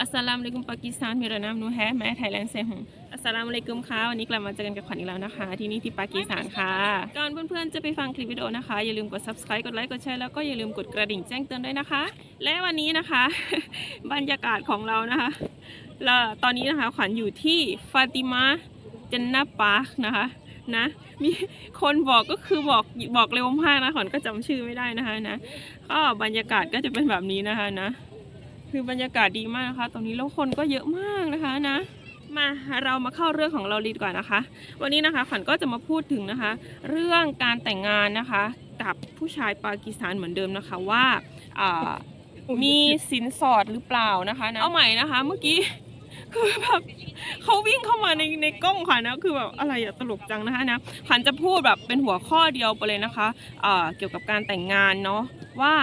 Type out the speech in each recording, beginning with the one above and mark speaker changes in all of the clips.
Speaker 1: อัสสลามุอะลัยกุมปากีสถานเมรานามนูแฮแม่ไทยแลนด์เซฮงอัสสลามุอะลัยกุมค่ะวันนี้กลับมาเจอกันกับขวัญอีกแล้วนะคะ ที่นี่ที่ปากีสถานค่ะ ก่อนเพื่อนๆจะไปฟังคลิปวิดีโอนะคะ อย่าลืมกด subscribe กดไลค์กดแชร์แล้วก็อย่าลืมกดกระดิ่งแจ้งเตือนด้วยนะคะ และวันนี้นะคะ บรรยากาศของเรานะคะแล้วตอนนี้นะคะขวัญอยู่ที่ฟาติมาเจนนาปาร์คนะคะนะมีคนบอกก็คือบอกบอกเร็วมากนะขวัญก็จำชื่อไม่ได้นะคะนะก็บรรยากาศก็จะเป็นแบบนี้นะคะนะ คือบรรยากาศดีมากนะคะ ตรงนี้แล้วคนก็เยอะมากนะคะนะ มาเรามาเข้าเรื่องของเราดีกว่านะคะ วันนี้นะคะขวัญก็จะมาพูดถึงนะคะ เรื่องการแต่งงานนะคะ กับผู้ชายปากีสถานเหมือนเดิมนะคะว่าามีสินสอดหรือเปล่านะคะนะเอาใหม่นะคะเมื่อกี้คือแบบเขาวิ่งเข้ามาในในกล้องค่ะนะคือแบบอะไรอะตลกจังนะคะนะขวัญจะพูดแบบเป็นหัวข้อเดียวไปเลยนะคะเกี่ยวกับการแต่งงานเนาะว่า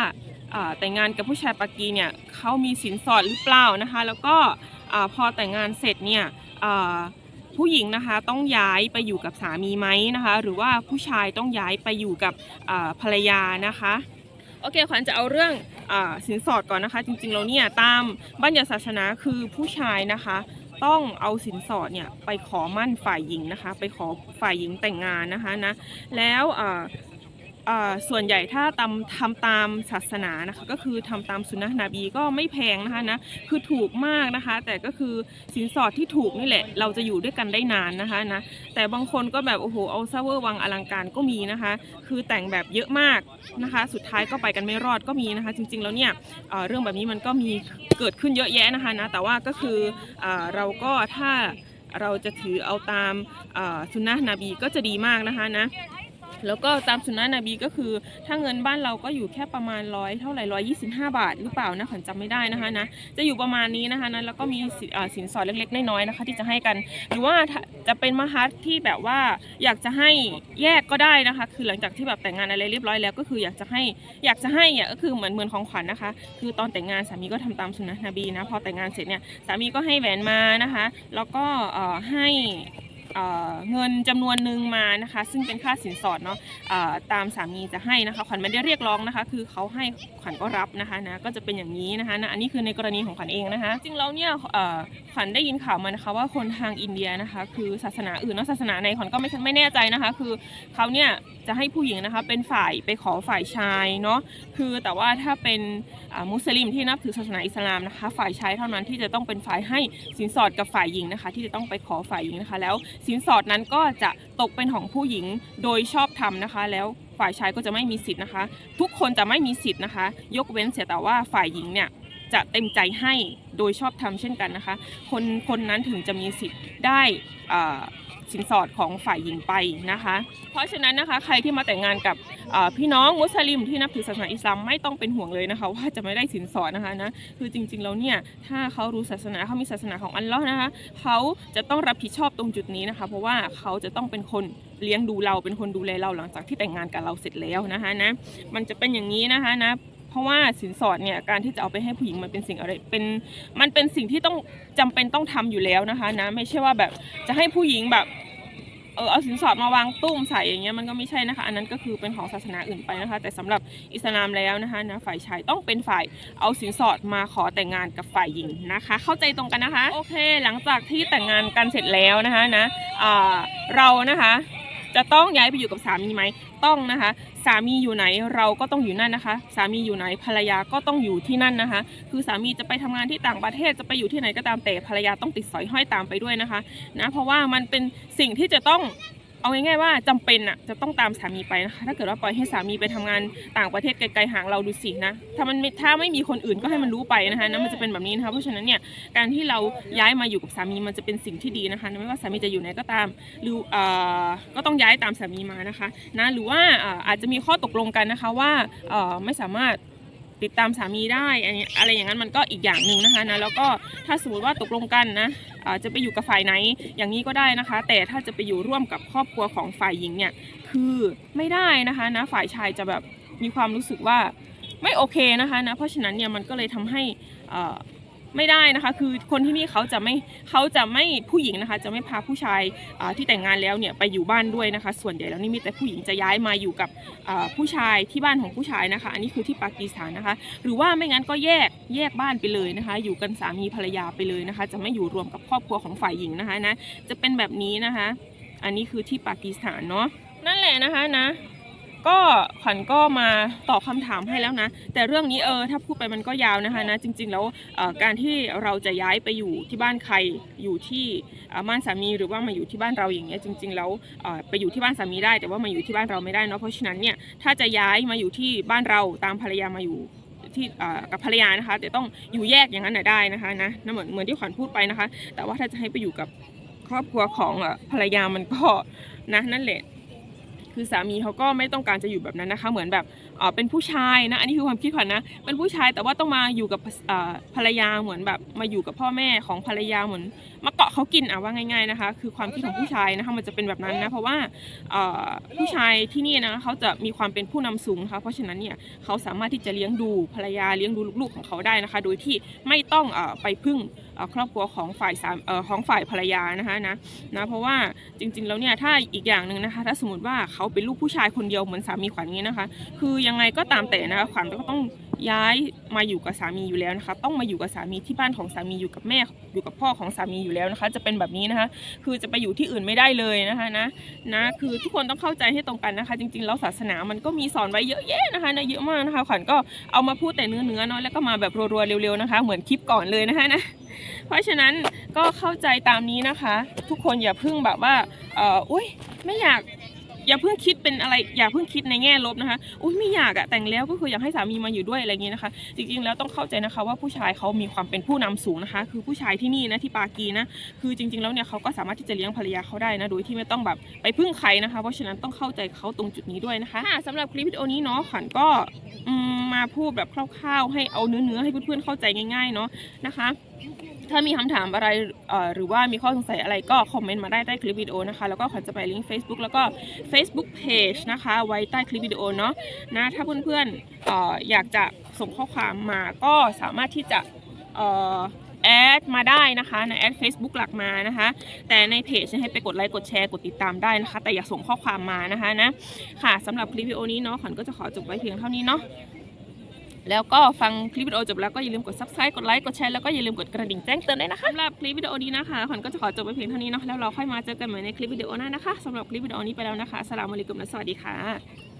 Speaker 1: แต่งงานกับผู้ชายปากีเนี่ยเขามีสินสอดหรือเปล่านะคะ แล้วก็อพอแต่งงานเสร็จเนี่ยผู้หญิงนะคะต้องย้ายไปอยู่กับสามีไหมนะคะ หรือว่าผู้ชายต้องย้ายไปอยู่กับภรรยานะคะโอเคขวัญจะเอาเรื่องอสินสอดก่อนนะคะ จริงๆแล้วเนี่ยตามบัญญัติศาสนาคือผู้ชายนะคะ ต้องเอาสินสอดเนี่ยไปขอมั่นฝ่ายหญิงนะคะ ไปขอฝ่ายหญิงแต่งงานนะคะนะแล้ว ส่วนใหญ่ถ้าตามทำตามศาสนานะคะก็คือทำตามสุนนะนบีก็ไม่แพงนะคะนะคือถูกมากนะคะ แต่ก็คือสินสอดที่ถูกนี่แหละ เราจะอยู่ด้วยกันได้นานนะคะนะแต่บางคนก็แบบโอ้โหเอาซาเวอร์วังอลังการก็มีนะคะ คือแต่งแบบเยอะมากนะคะ สุดท้ายก็ไปกันไม่รอดก็มีนะคะ จริง ๆ แล้วเนี่ยเเรื่องแบบนี้มันก็มีเกิดขึ้นเยอะแยะนะคะนะแต่ว่าก็คืออเราก็ถ้าเราจะถือเอาตามสุนนะนบีก็จะดีมากนะคะนะ แล้วก็ตามสุนนะนบีก็คือ ถ้าเงินบ้านเราก็อยู่แค่ประมาณร้อยเท่าไหร่ร้อยยี่สิบห้าบาทหรือเปล่านะขวัญจำไม่ได้นะคะนะจะอยู่ประมาณนี้นะคะนะแล้วก็มีสินสอดเล็กๆน้อยๆนะคะ ที่จะให้กัน หรือว่าจะเป็นมหัศที่แบบว่าอยากจะให้แยกก็ได้นะคะ คือหลังจากที่แบบแต่งงานอะไรเรียบร้อยแล้วก็คืออยากจะให้อยากจะให้อะก็คือเหมือนเหมือนของขวัญนะคะ คือตอนแต่งงานสามีก็ทำตามสุนนะนบีนะพอแต่งงานเสร็จเนี่ยสามีก็ให้แหวนมานะคะ แล้วก็ให้ เเงินจำนวนหนึ่งมานะคะ ซึ่งเป็นค่าสินสอดเนาะตามสามีจะให้นะคะขวัญไม่ได้เรียกร้องนะคะ คือเขาให้ขวัญก็รับนะคะนะก็จะเป็นอย่างนี้นะคะนะอันนี้คือในกรณีของขวัญเองนะคะ จริงแล้วเนี่ยขวัญได้ยินข่าวมานะคะ ว่าคนทางอินเดียนะคะ คือศาสนาอื่นเนาะศาสนาไหนขวัญก็ไม่ไม่แน่ใจนะคะ คือเขาเนี่ยจะให้ผู้หญิงนะคะเป็นฝ่ายไปขอฝ่ายชายเนาะคือแต่ว่าถ้าเป็นมุสลิมที่นับถือศาสนาอิสลามนะคะ ฝ่ายชายเท่านั้นที่จะต้องเป็นฝ่ายให้สินสอดกับฝ่ายหญิงนะคะ ที่จะต้องไปขอฝ่ายหญิงนะคะ แล้วสินสอดนั้นก็จะตกเป็นของผู้หญิงโดยชอบธรรมนะคะ แล้วฝ่ายชายก็จะไม่มีสิทธิ์นะคะ ทุกคนจะไม่มีสิทธิ์นะคะ ยกเว้นเสียแต่ว่าฝ่ายหญิงเนี่ยจะเต็มใจให้โดยชอบธรรมเช่นกันนะคะ คนคนนั้นถึงจะมีสิทธิ์ได้อ่า สินสอดของฝ่ายหญิงไปนะคะ เพราะฉะนั้นนะคะใครที่มาแต่งงานกับพี่น้องมุสลิมที่นับถือศาสนาอิสลามไม่ต้องเป็นห่วงเลยนะคะ ว่าจะไม่ได้สินสอดนะคะนะคือจริงๆแล้วเนี่ยถ้าเขารู้ศาสนาเขามีศาสนาของอัลลอฮ์นะคะเขาจะต้องรับผิดชอบตรงจุดนี้นะคะ เพราะว่าเขาจะต้องเป็นคนเลี้ยงดูเราเป็นคนดูแลเราหลังจากที่แต่งงานกับเราเสร็จแล้วนะคะนะมันจะเป็นอย่างนี้นะคะนะ เพราะว่าสินสอดเนี่ยการที่จะเอาไปให้ผู้หญิงมันเป็นสิ่งอะไรเป็นมันเป็นสิ่งที่ต้องจำเป็นต้องทำอยู่แล้วนะคะนะไม่ใช่ว่าแบบจะให้ผู้หญิงแบบเออเอาสินสอดมาวางตุ้มใส่อย่างเงี้ยมันก็ไม่ใช่นะคะ อันนั้นก็คือเป็นของศาสนาอื่นไปนะคะ แต่สำหรับอิสลามแล้วนะคะนะฝ่ายชายต้องเป็นฝ่ายเอาสินสอดมาขอแต่งงานกับฝ่ายหญิงนะคะ เข้าใจตรงกันนะคะ โอเค หลังจากที่แต่งงานกันเสร็จแล้วนะคะนะเรานะคะ จะต้องย้ายไปอยู่กับสามีไหมต้องนะคะ สามีอยู่ไหนเราก็ต้องอยู่นั่นนะคะ สามีอยู่ไหนภรรยาก็ต้องอยู่ที่นั่นนะคะ คือสามีจะไปทำงานที่ต่างประเทศจะไปอยู่ที่ไหนก็ตามแต่ภรรยาต้องติดสอยห้อยตามไปด้วยนะคะนะเพราะว่ามันเป็นสิ่งที่จะต้อง เอาง่ายๆว่าจำเป็นอะจะต้องตามสามีไปนะคะ ถ้าเกิดว่าปล่อยให้สามีไปทำงานต่างประเทศไกลๆห่างเราดูสินะถ้ามันถ้าไม่มีคนอื่นก็ให้มันรู้ไปนะคะนะมันจะเป็นแบบนี้นะคะเพราะฉะนั้นเนี่ยการที่เราย้ายมาอยู่กับสามีมันจะเป็นสิ่งที่ดีนะคะไม่ว่าสามีจะอยู่ไหนก็ตามหรือเอ่อก็ต้องย้ายตามสามีมานะคะนะหรือว่าเอ่ออาจจะมีข้อตกลงกันนะคะว่าเอ่อไม่สามารถ ติดตามสามีได้อะไรอย่างนั้นมันก็อีกอย่างหนึ่งนะคะนะแล้วก็ถ้าสมมติว่าตกลงกันนะอ่อจะไปอยู่กับฝ่ายไหนอย่างนี้ก็ได้นะคะ แต่ถ้าจะไปอยู่ร่วมกับครอบครัวของฝ่ายหญิงเนี่ยคือไม่ได้นะคะนะฝ่ายชายจะแบบมีความรู้สึกว่าไม่โอเคนะคะนะเพราะฉะนั้นเนี่ยมันก็เลยทำให้อ่อ ไม่ได้นะคะ คือคนที่นี่เขาจะไม่เขาจะไม่ผู้หญิงนะคะ จะไม่พาผู้ชายที่แต่งงานแล้วเนี่ยไปอยู่บ้านด้วยนะคะ ส่วนใหญ่แล้วนี่มีแต่ผู้หญิงจะย้ายมาอยู่กับผู้ชายที่บ้านของผู้ชายนะคะ อันนี้คือที่ปากีสถานนะคะ หรือว่าไม่งั้นก็แยกแยกบ้านไปเลยนะคะ อยู่กันสามีภรรยาไปเลยนะคะ จะไม่อยู่รวมกับครอบครัวของฝ่ายหญิงนะคะนะจะเป็นแบบนี้นะคะ อันนี้คือที่ปากีสถานเนาะนั่นแหละนะคะนะ ก็ขวัญก็มาตอบคำถามให้แล้วนะ แต่เรื่องนี้เออถ้าพูดไปมันก็ยาวนะคะนะจริง ๆ แล้วการที่เราจะย้ายไปอยู่ที่บ้านใครอยู่ที่เอ่อบ้านสามีหรือว่ามาอยู่ที่บ้านเราอย่างเงี้ยจริง ๆ แล้วไปอยู่ที่บ้านสามีได้ แต่ว่ามาอยู่ที่บ้านเราไม่ได้เนาะเพราะฉะนั้นเนี่ยถ้าจะย้ายมาอยู่ที่บ้านเราตามภรรยามาอยู่ที่กับภรรยานะคะ แต่ต้องอยู่แยกอย่างนั้นน่ะได้นะคะนะนเหมือนเหมือนที่ขวัญพูดไปนะคะ แต่ว่าถ้าจะให้ไปอยู่กับครอบครัวของภรรยามันก็นะนั่นแหละ คือสามีเขาก็ไม่ต้องการจะอยู่แบบนั้นนะคะ เหมือนแบบเเป็นผู้ชายนะ อันนี้คือความคิดขวัญนะ เป็นผู้ชายแต่ว่าต้องมาอยู่กับภรรยาเหมือนแบบมาอยู่กับพ่อแม่ของภรรยาเหมือนมาเกาะเขากินอะว่าง่ายๆนะคะ คือความคิดของผู้ชายนะคะมันจะเป็นแบบนั้นนะ เพราะว่าผู้ชายที่นี่นะเขาจะมีความเป็นผู้นำสูงนะคะ เพราะฉะนั้นเนี่ยเขาสามารถที่จะเลี้ยงดูภรรยาเลี้ยงดูลูกๆของเขาได้นะคะ โดยที่ไม่ต้องอไปพึ่งครอบครัวของฝ่ายสามของฝ่ายภรรยานะคะนะนะเพราะว่าจริงๆแล้วเนี่ยถ้าอีกอย่างหนึ่งนะคะ ถ้าสมมติว่าเขาเป็นลูกผู้ชายคนเดียวเหมือนสามีขวัญงนี้นะคะ คือยังไงก็ตามแต่นะคะขวัญก็ต้องย้ายมาอยู่กับสามีอยู่แล้วนะคะ ต้องมาอยู่กับสามีที่บ้านของสามีอยู่กับแม่อยู่กับพ่อของสามีอยู่แล้วนะคะ จะเป็นแบบนี้นะคะ คือจะไปอยู่ที่อื่นไม่ได้เลยนะคะนะนะคือทุกคนต้องเข้าใจให้ตรงกันนะคะ จริงๆแล้วศาสนามันก็มีสอนไว้เยอะแยะนะคะนะเยอะมากนะคะขวัญก็เอามาพูดแต่เนื้อเนื้อๆเนาะแล้วก็มาแบบรัวๆเร็วๆนะคะ เหมือนคลิปก่อนเลยนะคะนะ ราะฉะนั้นก็เข้าใจตามนี้นะคะ ทุกคนอย่าเพิ่งแบบว่าเอออุ้ยไม่อยากอย่าเพิ่งคิดเป็นอะไรอย่าเพิ่งคิดในแง่ลบนะคะอุ้ยไม่อยากอะแต่งแล้วก็คืออยากให้สามีมาอยู่ด้วยอะไรอย่างเงี้ยนะคะ จริงๆแล้วต้องเข้าใจนะคะว่าผู้ชายเขามีความเป็นผู้นำสูงนะคะ คือผู้ชายที่นี่นะที่ปากีนะคือจริง ๆแล้วเนี่ยเขาก็สามารถที่จะเลี้ยงภรรยาเขาได้นะโดยที่ไม่ต้องแบบไปพึ่งใครนะคะ เพราะฉะนั้นต้องเข้าใจเขาตรงจุดนี้ด้วยนะคะค่ะสำหรับคลิปวิดีโอนี้เนาะขวัญก็มมาพูดแบบคร่าว ๆ ให้เอาเนื้อๆให้เพื่อนๆเข้าใจง่าย ๆ เนาะนะคะ ถ้ามีคำถามอะไรหรือว่ามีข้อสงสัยอะไรก็คอมเมนต์มาได้ใต้คลิปวิดีโอนะคะ แล้วก็ขวัญจะไปลิงก์ Facebook แล้วก็ Facebook Page นะคะ ไว้ใต้คลิปวิดีโอเนาะนะถ้าเพื่อนๆออยากจะส่งข้อความมาก็สามารถที่จะแอดมาได้นะคะในแอด Facebook หลักมานะคะ แต่ในเพจให้ไปกดไลค์กดแชร์กดติดตามได้นะคะ แต่อย่าส่งข้อความมานะคะนะค่ะสำหรับคลิปวิดีโอนี้เนาะขวัญก็จะขอจบไว้เพียงเท่านี้เนาะ แล้วก็ฟังคลิปวิดีโอจบแล้วก็อย่าลืมกด subscribe กดไลค์กดแชร์แล้วก็อย่าลืมกดกระดิ่งแจ้งเตือนด้วยนะคะสำหรับคลิปวิดีโอนี้นะคะขวัญก็จะขอจบไปเพียงเท่านี้เนาะแล้วเราค่อยมาเจอกันใหม่ในคลิปวิดีโอหน้านะคะสำหรับคลิปวิดีโอนี้ไปแล้วนะคะสลามอะลัยกุมและสวัสดีค่ะ